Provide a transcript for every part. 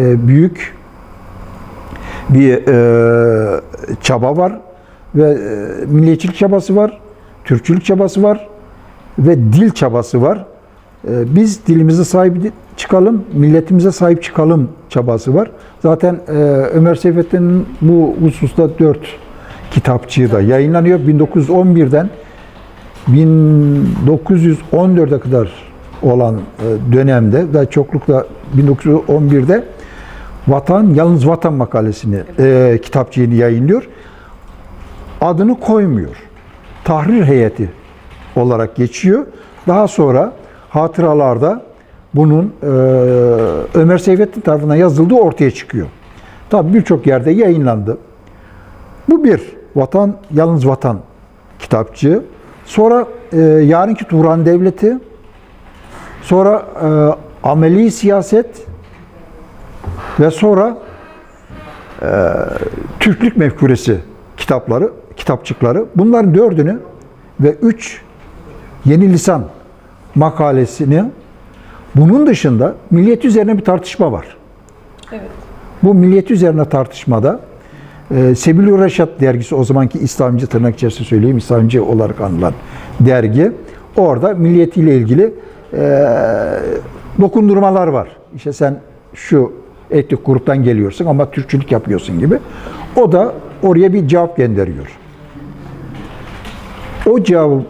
e, büyük bir e, çaba var ve e, milliyetçilik çabası var, Türkçülük çabası var ve dil çabası var. E, biz dilimize sahip çıkalım, milletimize sahip çıkalım çabası var. Zaten Ömer Seyfettin'in bu hususta dört kitapçığı da yayınlanıyor. 1911'den 1914'e kadar olan dönemde ve çoklukla 1911'de Vatan, Yalnız Vatan makalesini, e, kitapçığını yayınlıyor. Adını koymuyor. Tahrir heyeti olarak geçiyor. Daha sonra hatıralarda bunun e, Ömer Seyfettin tarafından yazıldığı ortaya çıkıyor. Tabi birçok yerde yayınlandı. Bu bir Vatan, Yalnız Vatan kitapçığı. Sonra e, Yarınki Turan Devleti, sonra e, Ameli Siyaset ve sonra e, Türklük Mefkuresi kitapları, kitapçıkları. Bunların dördünü ve üç yeni lisan makalesini bunun dışında milliyet üzerine bir tartışma var. Evet. Bu milliyet üzerine tartışmada e, Sebil Reşat dergisi o zamanki İslamcı tırnak içerisinde söyleyeyim İslamcı olarak anılan dergi. Orada milliyetiyle ilgili e, dokundurmalar var. İşte sen şu etnik gruptan geliyorsun ama Türkçülük yapıyorsun gibi. O da oraya bir cevap gönderiyor. O cevap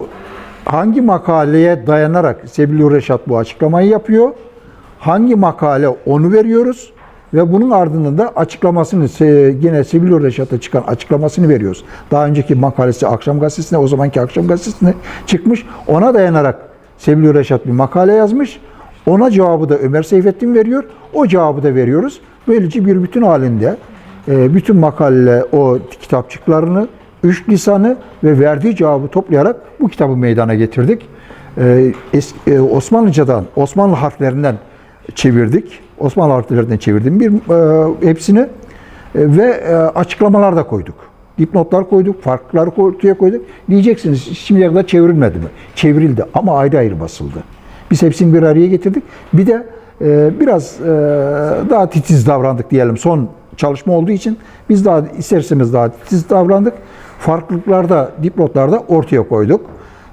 hangi makaleye dayanarak Sebil Reşat bu açıklamayı yapıyor? Hangi makale onu veriyoruz? Ve bunun ardından da açıklamasını, yine Sebil Reşat'a çıkan açıklamasını veriyoruz. Daha önceki makalesi Akşam Gazetesi'ne, o zamanki Akşam Gazetesi'ne çıkmış. Ona dayanarak Sebil Reşat bir makale yazmış. Ona cevabı da Ömer Seyfettin veriyor. O cevabı da veriyoruz. Böylece bir bütün halinde e, bütün makale o kitapçıklarını, üç lisanı ve verdiği cevabı toplayarak bu kitabı meydana getirdik. E, e, Osmanlıcadan, Osmanlı harflerinden çevirdik. Osmanlı harflerinden çevirdim bir hepsini ve açıklamalar da koyduk. Dipnotlar koyduk, farkları ortaya koyduk. Diyeceksiniz şimdiye kadar çevrilmedi mi? Çevrildi ama ayrı ayrı basıldı. Biz hepsini bir araya getirdik. Bir de e, biraz e, daha titiz davrandık diyelim son çalışma olduğu için. Biz daha isterseniz daha titiz davrandık. Farklılıklarda, dipnotlarda ortaya koyduk.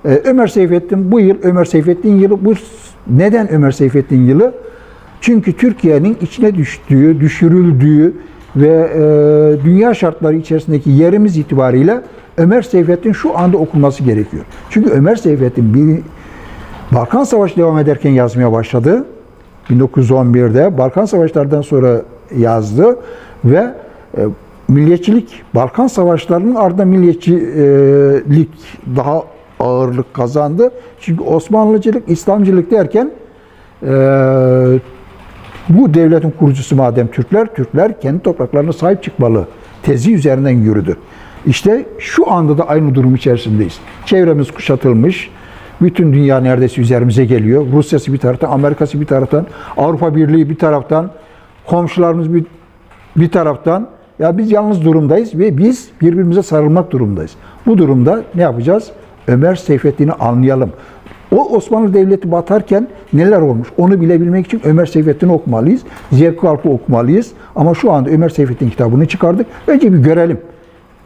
E, Ömer Seyfettin bu yıl Ömer Seyfettin yılı. Bu neden Ömer Seyfettin yılı? Çünkü Türkiye'nin içine düştüğü, düşürüldüğü ve e, dünya şartları içerisindeki yerimiz itibariyle Ömer Seyfettin şu anda okunması gerekiyor. Çünkü Ömer Seyfettin bir Balkan Savaşı devam ederken yazmaya başladı. 1911'de Balkan Savaşlarından sonra yazdı ve e, milliyetçilik Balkan Savaşlarının ardından milliyetçilik daha ağırlık kazandı. Çünkü Osmanlıcılık, İslamcılık derken e, bu devletin kurucusu madem Türkler, Türkler kendi topraklarına sahip çıkmalı tezi üzerinden yürüdü. İşte şu anda da aynı durum içerisindeyiz. Çevremiz kuşatılmış, bütün dünya neredeyse üzerimize geliyor. Rusya'sı bir taraftan, Amerika'sı bir taraftan, Avrupa Birliği bir taraftan, komşularımız bir, bir taraftan. Ya biz yalnız durumdayız ve biz birbirimize sarılmak durumdayız. Bu durumda ne yapacağız? Ömer Seyfettin'i anlayalım. O Osmanlı Devleti batarken neler olmuş onu bilebilmek için Ömer Seyfettin'i okumalıyız. Zevk Kalk'ı okumalıyız. Ama şu anda Ömer Seyfettin kitabını çıkardık. Önce bir görelim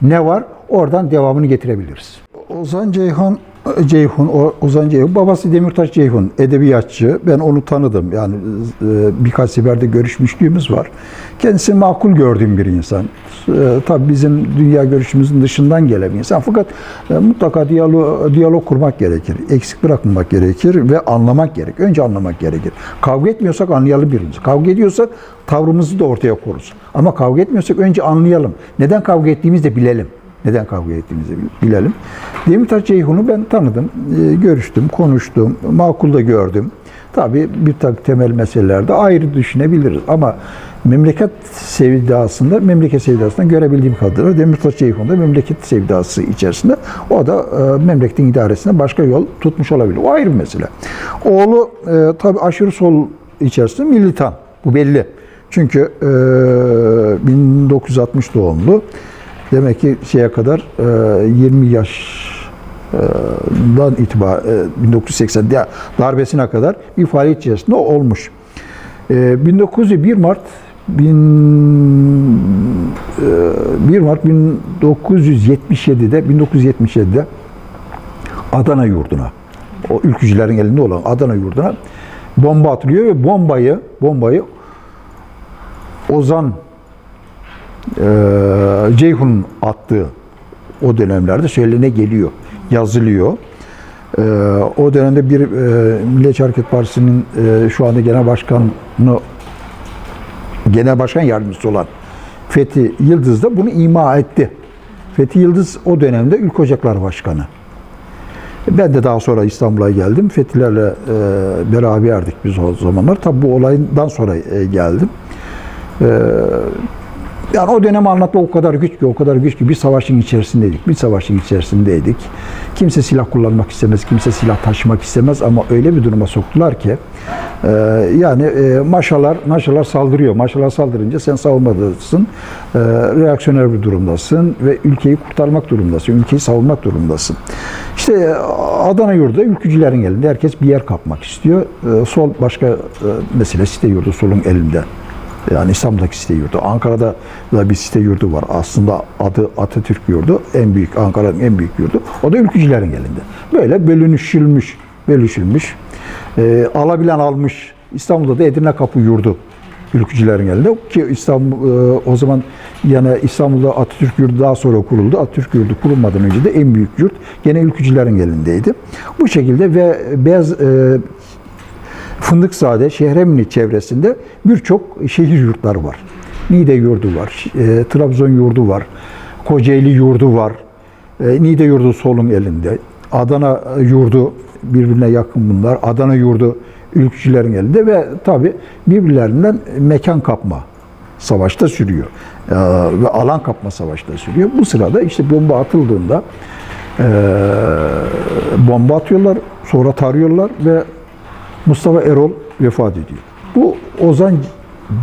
ne var oradan devamını getirebiliriz. Ozan Ceyhan Ceyhun, Ozan Ceyhun, babası Demirtaş Ceyhun, edebiyatçı. Ben onu tanıdım. Yani e, birkaç seferde görüşmüşlüğümüz var. Kendisi makul gördüğüm bir insan. E, tabii bizim dünya görüşümüzün dışından gelen bir insan. Fakat e, mutlaka diyalog, diyalog kurmak gerekir. Eksik bırakmamak gerekir ve anlamak gerek. Önce anlamak gerekir. Kavga etmiyorsak anlayalım birbirimizi. Kavga ediyorsak tavrımızı da ortaya koruruz. Ama kavga etmiyorsak önce anlayalım. Neden kavga ettiğimizi de bilelim. Neden kavga ettiğimizi bilelim. Demirtaş Ceyhun'u ben tanıdım, e, görüştüm, konuştum, makulda gördüm. Tabii bir takım temel meselelerde ayrı düşünebiliriz ama memleket sevdasında, memleket sevdasında görebildiğim kadarıyla Demirtaş Ceyhun'da memleket sevdası içerisinde o da e, memleketin idaresine başka yol tutmuş olabilir. O ayrı bir mesele. Oğlu e, tabii aşırı sol içerisinde militan. Bu belli. Çünkü e, 1960 doğumlu. Demek ki şeye kadar e, 20 yaşdan itibaren 1980 da- darbesine kadar bir faaliyet içerisinde olmuş. E, 1901 Mart bin, e, 1 Mart 1977'de 1977'de Adana yurduna o ülkücülerin elinde olan Adana yurduna bomba atılıyor ve bombayı bombayı Ozan e, Ceyhun'un attığı o dönemlerde söylenene geliyor, yazılıyor. E, o dönemde bir e, Milliyetçi Hareket Partisi'nin e, şu anda genel başkanı genel başkan yardımcısı olan Fethi Yıldız da bunu ima etti. Fethi Yıldız o dönemde Ülke Ocaklar Başkanı. Ben de daha sonra İstanbul'a geldim. Fethilerle e, beraberdik biz o zamanlar. Tabi bu olaydan sonra e, geldim. E, yani o dönemi anlatmak o kadar güç ki, o kadar güç ki bir savaşın içerisindeydik. Bir savaşın içerisindeydik. Kimse silah kullanmak istemez, kimse silah taşımak istemez ama öyle bir duruma soktular ki e, yani e, maşalar, maşalar saldırıyor. Maşalar saldırınca sen savunmadasın, e, reaksiyoner bir durumdasın ve ülkeyi kurtarmak durumdasın, ülkeyi savunmak durumdasın. İşte e, Adana yurdu ülkücülerin elinde. Herkes bir yer kapmak istiyor. E, sol başka e, mesele site yurdu solun elinde. Yani İstanbul'daki site yurdu. Ankara'da da bir site yurdu var. Aslında adı Atatürk yurdu. En büyük, Ankara'nın en büyük yurdu. O da ülkücülerin elinde. Böyle bölünüşülmüş, bölüşülmüş. Ee, alabilen almış. İstanbul'da da Edirne Kapı yurdu ülkücülerin elinde. Ki İstanbul e, o zaman yani İstanbul'da Atatürk yurdu daha sonra kuruldu. Atatürk yurdu kurulmadan önce de en büyük yurt gene ülkücülerin elindeydi. Bu şekilde ve Beyaz e, Fındıkzade, Şehremini çevresinde birçok şehir yurtları var. Niğde yurdu var, e, Trabzon yurdu var, Kocaeli yurdu var, e, Niğde yurdu solun elinde, Adana yurdu birbirine yakın bunlar, Adana yurdu ülkücülerin elinde ve tabi birbirlerinden mekan kapma savaşta sürüyor. E, ve alan kapma savaşta sürüyor. Bu sırada işte bomba atıldığında e, bomba atıyorlar, sonra tarıyorlar ve Mustafa Erol vefat ediyor. Bu Ozan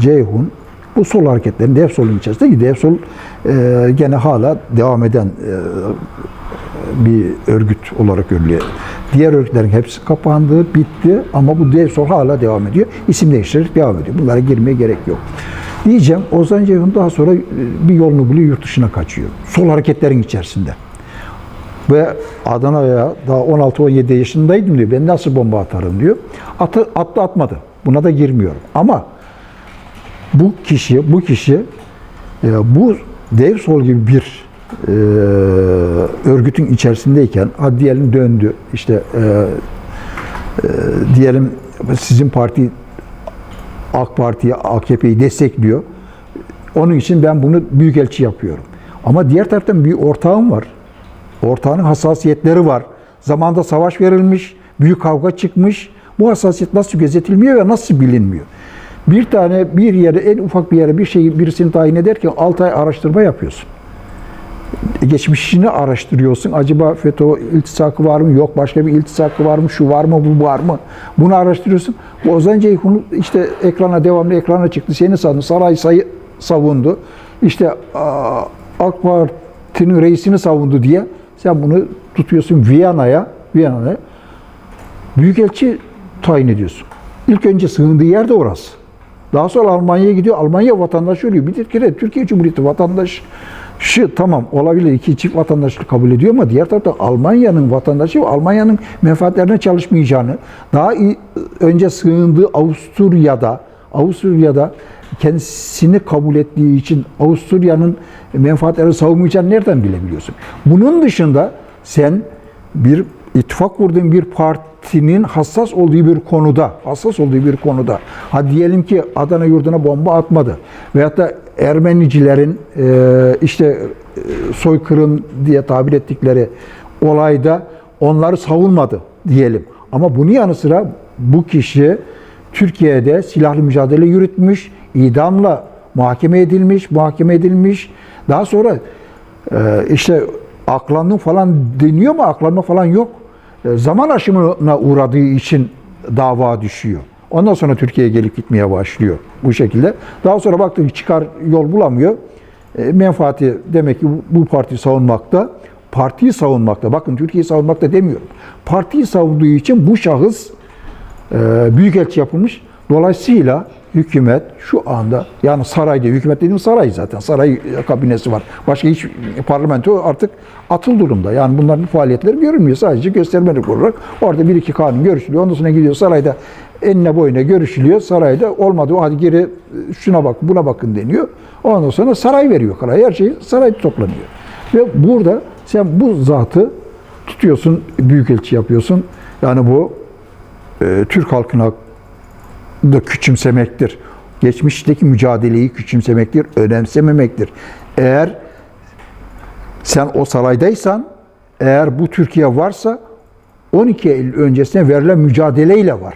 Ceyhun bu sol hareketlerin dev solun içerisinde ki dev sol e, gene hala devam eden e, bir örgüt olarak görülüyor. Diğer örgütlerin hepsi kapandı, bitti ama bu dev sol hala devam ediyor. İsim değiştirerek devam ediyor. Bunlara girmeye gerek yok. Diyeceğim Ozan Ceyhun daha sonra e, bir yolunu buluyor, yurt dışına kaçıyor. Sol hareketlerin içerisinde. Ve Adana'ya daha 16-17 yaşındaydım diyor. Ben nasıl bomba atarım diyor. Atı, attı atmadı. Buna da girmiyorum. Ama bu kişi, bu kişi e, bu dev sol gibi bir e, örgütün içerisindeyken hadi diyelim döndü. İşte e, e, diyelim sizin parti AK Parti'yi, AKP'yi destekliyor. Onun için ben bunu büyükelçi yapıyorum. Ama diğer taraftan bir ortağım var. Ortağının hassasiyetleri var. Zamanda savaş verilmiş, büyük kavga çıkmış. Bu hassasiyet nasıl gözetilmiyor ve nasıl bilinmiyor? Bir tane bir yere, en ufak bir yere bir şeyi birisini tayin ederken 6 ay araştırma yapıyorsun. Geçmişini araştırıyorsun. Acaba FETÖ iltisakı var mı? Yok. Başka bir iltisakı var mı? Şu var mı? Bu var mı? Bunu araştırıyorsun. Bu Ozan Ceyhun işte ekrana devamlı ekrana çıktı. Seni sandı. Saray sayı savundu. İşte AK Parti'nin reisini savundu diye sen bunu tutuyorsun Viyana'ya, Viyana'ya büyükelçi tayin ediyorsun. İlk önce sığındığı yer de orası. Daha sonra Almanya'ya gidiyor. Almanya vatandaşı oluyor. Bir kere Türkiye Cumhuriyeti vatandaşı tamam olabilir iki çift vatandaşlık kabul ediyor ama diğer tarafta Almanya'nın vatandaşı ve Almanya'nın menfaatlerine çalışmayacağını, daha önce sığındığı Avusturya'da, Avusturya'da kendisini kabul ettiği için Avusturya'nın menfaatlerini savunmayacağını nereden bilebiliyorsun? Bunun dışında sen bir ittifak kurduğun bir partinin hassas olduğu bir konuda, hassas olduğu bir konuda, hadi diyelim ki Adana yurduna bomba atmadı veyahut da Ermenicilerin e, işte e, soykırım diye tabir ettikleri olayda onları savunmadı diyelim. Ama bunun yanı sıra bu kişi Türkiye'de silahlı mücadele yürütmüş, idamla muhakeme edilmiş, muhakeme edilmiş. Daha sonra e, işte aklanma falan deniyor mu? Aklanma falan yok. E, zaman aşımına uğradığı için dava düşüyor. Ondan sonra Türkiye'ye gelip gitmeye başlıyor bu şekilde. Daha sonra baktık çıkar yol bulamıyor. E, menfaati demek ki bu parti savunmakta. Partiyi savunmakta. Bakın Türkiye'yi savunmakta demiyorum. Partiyi savunduğu için bu şahıs büyükelçi yapılmış. Dolayısıyla hükümet şu anda yani sarayda hükümet dediğim saray zaten saray kabinesi var. Başka hiç parlamento artık atıl durumda. Yani bunların faaliyetleri görünmüyor. Sadece göstermelik olarak orada bir iki kanun görüşülüyor. Ondan sonra gidiyor sarayda enine boyuna görüşülüyor. Sarayda olmadı hadi geri şuna bak buna bakın deniyor. Ondan sonra saray veriyor karar. Her şey sarayda toplanıyor. Ve burada sen bu zatı tutuyorsun, büyükelçi yapıyorsun. Yani bu e, Türk halkına da küçümsemektir. Geçmişteki mücadeleyi küçümsemektir, önemsememektir. Eğer sen o saraydaysan, eğer bu Türkiye varsa 12 Eylül öncesine verilen mücadeleyle var.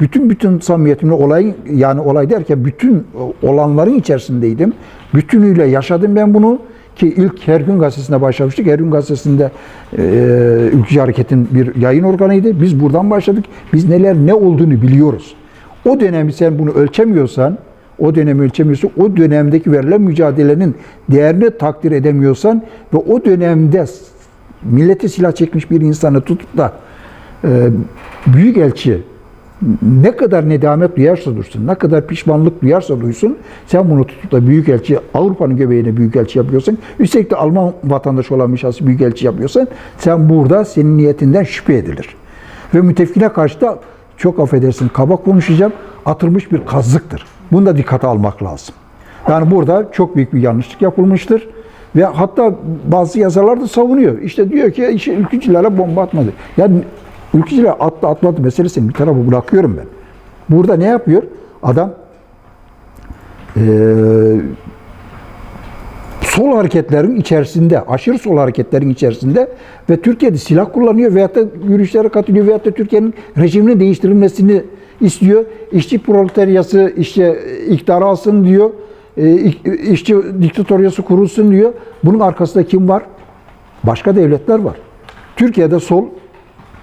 Bütün bütün samimiyetimle olay yani olay derken bütün olanların içerisindeydim. Bütünüyle yaşadım ben bunu ki ilk Her Gün Gazetesi'nde başlamıştık. Her Gün Gazetesi'nde e, Ülkücü Hareket'in bir yayın organıydı. Biz buradan başladık. Biz neler ne olduğunu biliyoruz. O dönemi sen bunu ölçemiyorsan, o dönemi ölçemiyorsan, o dönemdeki verilen mücadelenin değerini takdir edemiyorsan ve o dönemde millete silah çekmiş bir insanı tutup da e, büyük elçi ne kadar nedamet duyarsa dursun, ne kadar pişmanlık duyarsa duysun, sen bunu tutup da büyükelçi, Avrupa'nın göbeğine büyükelçi yapıyorsan, üstelik de Alman vatandaşı olan bir şahsı büyükelçi yapıyorsan, sen burada senin niyetinden şüphe edilir. Ve mütefkine karşı da çok affedersin, kaba konuşacağım, atılmış bir kazıktır. Bunu da dikkate almak lazım. Yani burada çok büyük bir yanlışlık yapılmıştır. Ve hatta bazı yazarlar da savunuyor. İşte diyor ki işte ülkücülere bomba atmadı. Yani ülkücülere attı atmadı meselesini bir tarafa bırakıyorum ben. Burada ne yapıyor? Adam eee, sol hareketlerin içerisinde, aşırı sol hareketlerin içerisinde ve Türkiye'de silah kullanıyor veyahut da yürüyüşlere katılıyor veyahut da Türkiye'nin rejiminin değiştirilmesini istiyor. İşçi proletaryası işte iktidara alsın diyor. E, işçi diktatöryası kurulsun diyor. Bunun arkasında kim var? Başka devletler var. Türkiye'de sol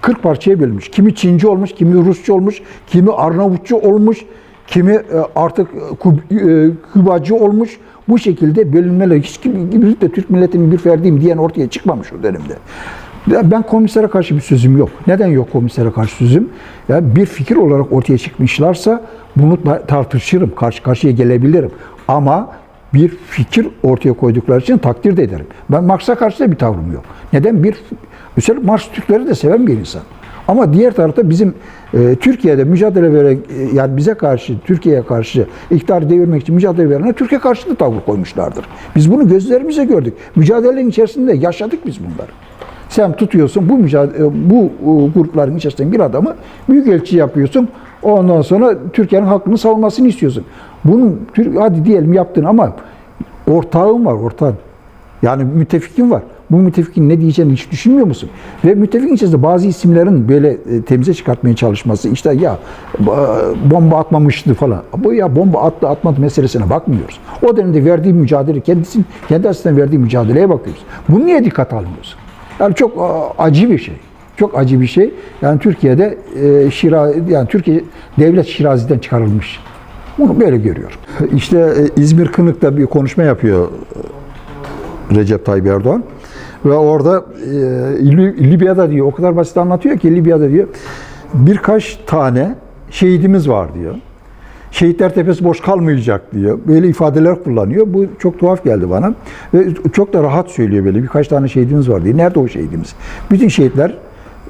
40 parçaya bölünmüş. Kimi Çinci olmuş, kimi Rusça olmuş, kimi Arnavutçu olmuş, kimi e, artık Kub- e, Kübacı olmuş. Bu şekilde bölünmeler hiç kim gibi de Türk milletinin bir ferdiyim diyen ortaya çıkmamış o dönemde. Ben komisere karşı bir sözüm yok. Neden yok komisere karşı sözüm? Ya bir fikir olarak ortaya çıkmışlarsa bunu tartışırım, karşı karşıya gelebilirim. Ama bir fikir ortaya koydukları için takdir de ederim. Ben Marx'a karşı da bir tavrım yok. Neden? Bir, mesela Marx Türkleri de seven bir insan. Ama diğer tarafta bizim e, Türkiye'de mücadele veren, e, yani bize karşı, Türkiye'ye karşı iktidar devirmek için mücadele verenler Türkiye karşı da tavır koymuşlardır. Biz bunu gözlerimize gördük. Mücadelenin içerisinde yaşadık biz bunları. Sen tutuyorsun bu mücadele, bu e, grupların içerisinde bir adamı büyükelçi yapıyorsun. Ondan sonra Türkiye'nin hakkını savunmasını istiyorsun. Bunun hadi diyelim yaptın ama ortağın var, ortağın. Yani müttefikin var. Bu müttefikin ne diyeceğini hiç düşünmüyor musun? Ve müttefikin içerisinde bazı isimlerin böyle e, temize çıkartmaya çalışması, işte ya e, bomba atmamıştı falan. Bu ya bomba attı atmadı meselesine bakmıyoruz. O dönemde verdiği mücadele, kendisinin kendi açısından verdiği mücadeleye bakıyoruz. Bunu niye dikkat almıyorsun? Yani çok a, acı bir şey. Çok acı bir şey. Yani Türkiye'de e, Şira, yani Türkiye devlet Şirazi'den çıkarılmış. Bunu böyle görüyorum. İşte e, İzmir Kınık'ta bir konuşma yapıyor Recep Tayyip Erdoğan. Ve orada e, Lib- Libya'da diyor, o kadar basit anlatıyor ki Libya'da diyor, birkaç tane şehidimiz var diyor. Şehitler tepesi boş kalmayacak diyor. Böyle ifadeler kullanıyor. Bu çok tuhaf geldi bana. Ve çok da rahat söylüyor böyle. Birkaç tane şehidimiz var diye. Nerede o şehidimiz? Bütün şehitler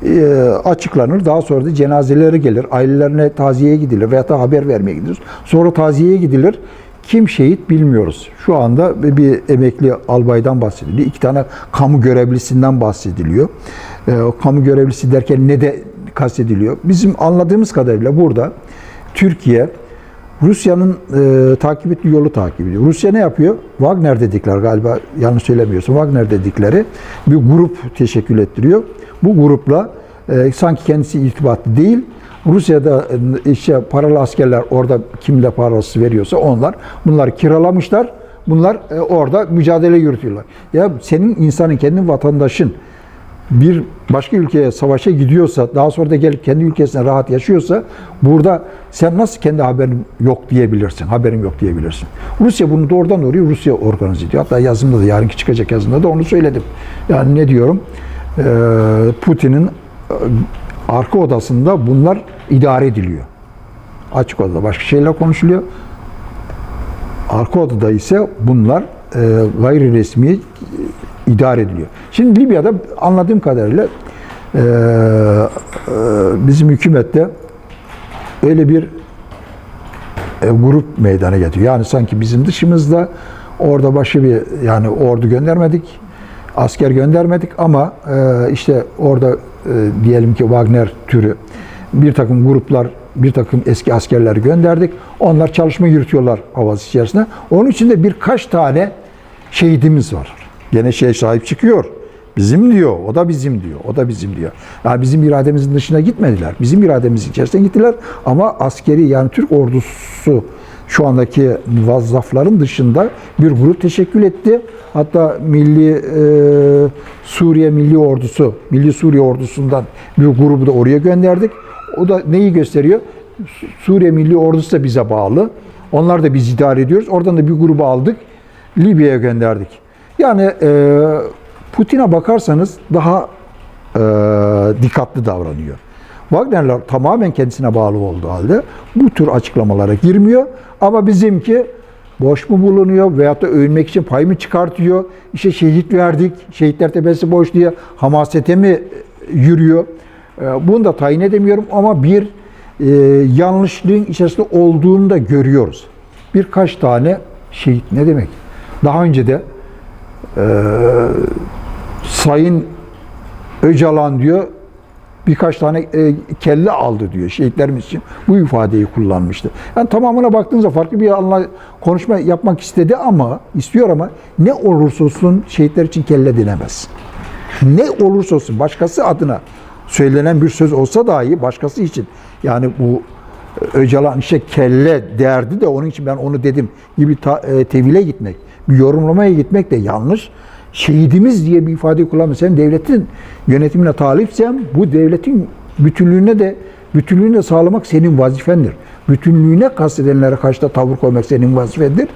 e, açıklanır. Daha sonra da cenazeleri gelir. Ailelerine taziyeye gidilir veya da haber vermeye gidilir. Sonra taziyeye gidilir. Kim şehit bilmiyoruz. Şu anda bir emekli albaydan bahsediliyor. İki tane kamu görevlisinden bahsediliyor. E, o kamu görevlisi derken ne de kastediliyor? Bizim anladığımız kadarıyla burada Türkiye Rusya'nın e, takip ettiği yolu takip ediyor. Rusya ne yapıyor? Wagner dedikler galiba yanlış söylemiyorsun. Wagner dedikleri bir grup teşekkül ettiriyor. Bu grupla e, sanki kendisi irtibatlı değil. Rusya'da işte paralı askerler orada kimle parası veriyorsa onlar bunları kiralamışlar. Bunlar e, orada mücadele yürütüyorlar. Ya senin insanın, kendi vatandaşın bir başka ülkeye savaşa gidiyorsa, daha sonra da gelip kendi ülkesine rahat yaşıyorsa, burada sen nasıl kendi haberin yok diyebilirsin, haberin yok diyebilirsin. Rusya bunu doğrudan doğruya Rusya organize ediyor. Hatta yazımda da, yarınki çıkacak yazımda da onu söyledim. Yani ne diyorum? Ee, Putin'in e, arka odasında bunlar idare ediliyor. Açık odada başka şeyler konuşuluyor. Arka odada ise bunlar e, gayri resmi e, idare ediliyor. Şimdi Libya'da anladığım kadarıyla e, e, bizim hükümette öyle bir e, grup meydana getiriyor. Yani sanki bizim dışımızda orada başı bir yani ordu göndermedik, asker göndermedik ama e, işte orada e, diyelim ki Wagner türü bir takım gruplar, bir takım eski askerleri gönderdik. Onlar çalışma yürütüyorlar havası içerisinde. Onun için de birkaç tane şehidimiz var. Gene şey sahip çıkıyor. Bizim diyor, o da bizim diyor, o da bizim diyor. Yani bizim irademizin dışına gitmediler. Bizim irademizin içerisine gittiler ama askeri yani Türk ordusu şu andaki muvazzafların dışında bir grup teşekkül etti. Hatta Milli e, Suriye Milli Ordusu, Milli Suriye Ordusu'ndan bir grubu da oraya gönderdik. O da neyi gösteriyor? Su- Suriye Milli Ordusu da bize bağlı. Onlar da biz idare ediyoruz. Oradan da bir grubu aldık. Libya'ya gönderdik. Yani e, Putin'e bakarsanız daha e, dikkatli davranıyor. Wagner'ler tamamen kendisine bağlı olduğu halde bu tür açıklamalara girmiyor. Ama bizimki boş mu bulunuyor veyahut da övünmek için pay mı çıkartıyor? İşte şehit verdik, şehitler tepesi boş diye hamasete mi yürüyor? E, Bunu da tayin edemiyorum ama bir e, yanlışlığın içerisinde olduğunu da görüyoruz. Birkaç tane şehit ne demek? Daha önce de Sayın Öcalan diyor birkaç tane e, kelle aldı diyor şehitlerimiz için. Bu ifadeyi kullanmıştı. Yani tamamına baktığınızda farklı bir anla, konuşma yapmak istedi ama istiyor ama ne olursa olsun şehitler için kelle denemez. Ne olursa olsun başkası adına söylenen bir söz olsa dahi başkası için yani bu e, Öcalan işte kelle derdi de onun için ben onu dedim gibi ta, e, tevhile gitmek, bir yorumlamaya gitmek de yanlış. Şehidimiz diye bir ifade kullanmış. Sen devletin yönetimine talipsen bu devletin bütünlüğüne de bütünlüğünü de sağlamak senin vazifendir. Bütünlüğüne kastedenlere karşı da tavır koymak senin vazifendir.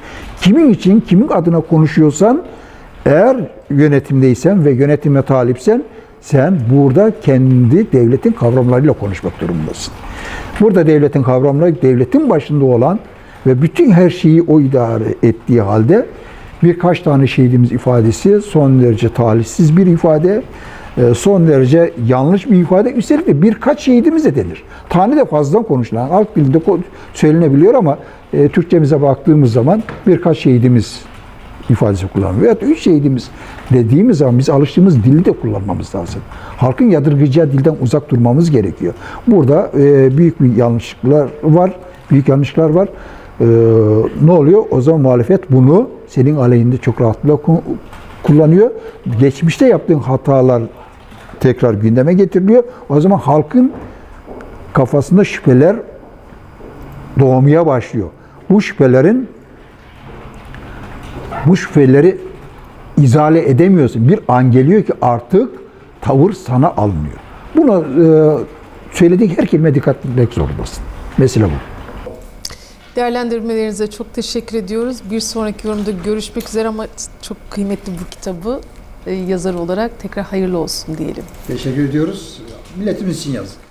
Kimin için, kimin adına konuşuyorsan eğer yönetimdeysen ve yönetime talipsen sen burada kendi devletin kavramlarıyla konuşmak durumundasın. Burada devletin kavramları devletin başında olan ve bütün her şeyi o idare ettiği halde birkaç tane şehidimiz ifadesi son derece talihsiz bir ifade, e, son derece yanlış bir ifade. Üstelik de birkaç şehidimiz de denir. Tane de fazladan konuşulan, halk dilinde söylenebiliyor ama e, Türkçemize baktığımız zaman birkaç şehidimiz ifadesi kullanılıyor. Veyahut üç şehidimiz dediğimiz zaman biz alıştığımız dili de kullanmamız lazım. Halkın yadırgayacağı dilden uzak durmamız gerekiyor. Burada e, büyük bir yanlışlıklar var. Büyük yanlışlar var. E, ne oluyor? O zaman muhalefet bunu senin aleyhinde çok rahatlıkla ku- kullanıyor. Geçmişte yaptığın hatalar tekrar gündeme getiriliyor. O zaman halkın kafasında şüpheler doğmaya başlıyor. Bu şüphelerin bu şüpheleri izale edemiyorsun. Bir an geliyor ki artık tavır sana alınıyor. Buna e, söylediğin her kelime dikkat etmek zorundasın. Mesela bu. Değerlendirmelerinize çok teşekkür ediyoruz. Bir sonraki yorumda görüşmek üzere ama çok kıymetli bu kitabı e, yazar olarak tekrar hayırlı olsun diyelim. Teşekkür ediyoruz. Milletimiz için yazın.